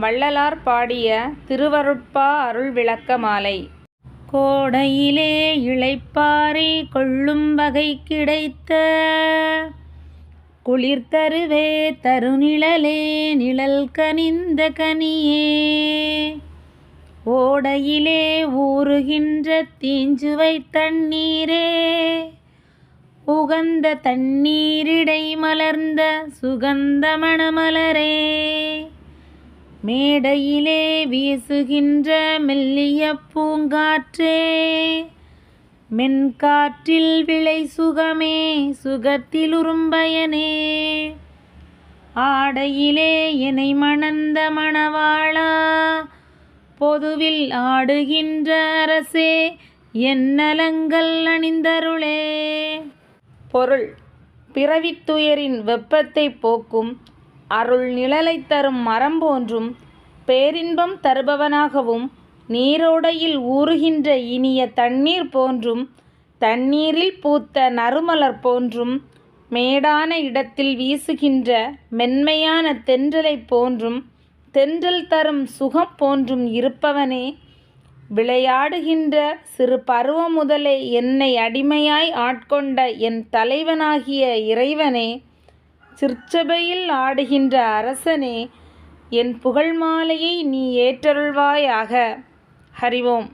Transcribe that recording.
வள்ளலார் பாடிய திருவருட்பா அருள் விளக்க மாலை. கோடையிலே இளைப்பாறை கொள்ளும் வகை கிடைத்த குளிர் தருவே தருநிழலே நிழல் கனிந்த கனியே. ஓடையிலே ஊறுகின்ற தீஞ்சுவை தண்ணீரே. உகந்த தண்ணீரிடை மலர்ந்த சுகந்த மணமலரே. மேடையிலே வீசுகின்ற மெல்லிய பூங்காற்றே. மென்காற்றில் விளை சுகமே சுகத்தில் உரும்பயனே ஆடையிலே என்னை மணந்த மணவாளா பொதுவில் ஆடுகின்ற அரசே என் நலங்கள் அணிந்தருளே. பொருள் பிறவித்துயரின் வெப்பத்தை போக்கும் அருள் நிழலை தரும் மரம் போன்றும் பேரின்பம் தருபவனாகவும் நீரோடையில் ஊறுகின்ற இனிய தண்ணீர் போன்றும் தண்ணீரில் பூத்த நறுமலர் போன்றும் மேடான இடத்தில் வீசுகின்ற மென்மையான தென்றலைப் போன்றும் தென்றல் தரும் சுகம் போன்றும் இருப்பவனே விளையாடுகின்ற சிறு பருவம் முதலே என்னை அடிமையாய் ஆட்கொண்ட என் தலைவனாகிய இறைவனே சிற்சபையில் ஆடுகின்ற அரசனே என் புகழ் மாலையை நீ ஏற்றருள்வாயாக. ஹரிவோம்.